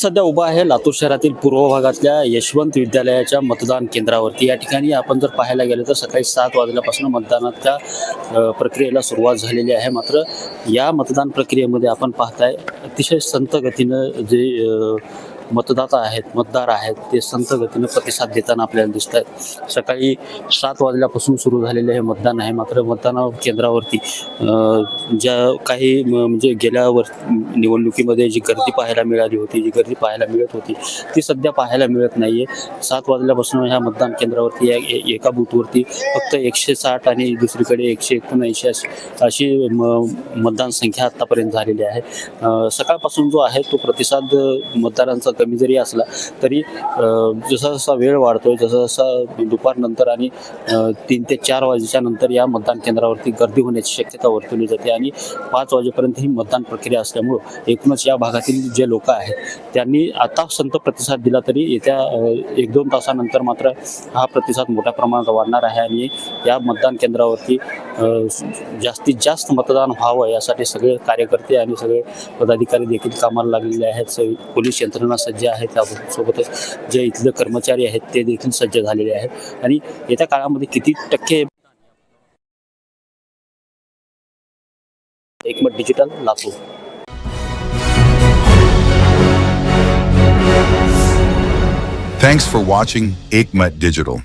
सध्या उभा आहे लातूर शहरातील पूर्व भागातल्या यशवंत विद्यालयाच्या मतदान केंद्रावरती. या ठिकाणी आपण जर पाहायला गेलं तर सकाळी सात वाजल्यापासून मतदानाच्या प्रक्रियेला सुरुवात झालेली आहे. मात्र या मतदान प्रक्रियेमध्ये आपण पाहताय अतिशय संत गतीनं जे मतदाता आहेत मतदार आहेत ते संत गतीनं प्रतिसाद देताना आपल्याला दिसत आहेत. सकाळी सात वाजल्यापासून सुरू झालेले हे मतदान आहे. मात्र मतदान केंद्रावरती ज्या काही म- म्हणजे गेल्या वर निवडणुकीमध्ये जी गर्दी पाहायला मिळाली होती जी गर्दी पाहायला मिळत होती ती सध्या पाहायला मिळत नाही आहे सात वाजल्यापासून ह्या मतदान केंद्रावरती या ए- एका बूथवरती फक्त एकशे साठ आणि दुसरीकडे एकशे एकोणऐंशी अशी अशी म मतदान संख्या आत्तापर्यंत झालेली आहे. सकाळपासून जो आहे तो प्रतिसाद मतदारांचा कमी जरी असला तरी जसा जसा वेळ वाढतोय जसा जसा दुपारनंतर आणि तीन ते चार वाजेच्या नंतर या मतदान केंद्रावरती गर्दी होण्याची शक्यता वर्तवली जाते आणि पाच वाजेपर्यंत ही मतदान प्रक्रिया असल्यामुळं एकूणच या भागातील जे लोक आहेत त्यांनी आता संत प्रतिसाद दिला तरी येत्या एक दोन तासानंतर मात्र हा प्रतिसाद मोठ्या प्रमाणात वाढणार आहे आणि या मतदान केंद्रावरती जास्तीत जास्त मतदान व्हावं यासाठी सगळे कार्यकर्ते आणि सगळे पदाधिकारी देखील कामाला लागलेले आहेत. पोलीस यंत्रणा सज्ज आहेत त्यासोबतच जे इथले कर्मचारी आहेत ते देखील सज्ज झालेले आहेत आणि येत्या काळामध्ये किती टक्के एकमत digital Latur Thanks for watching Ekmat Digital.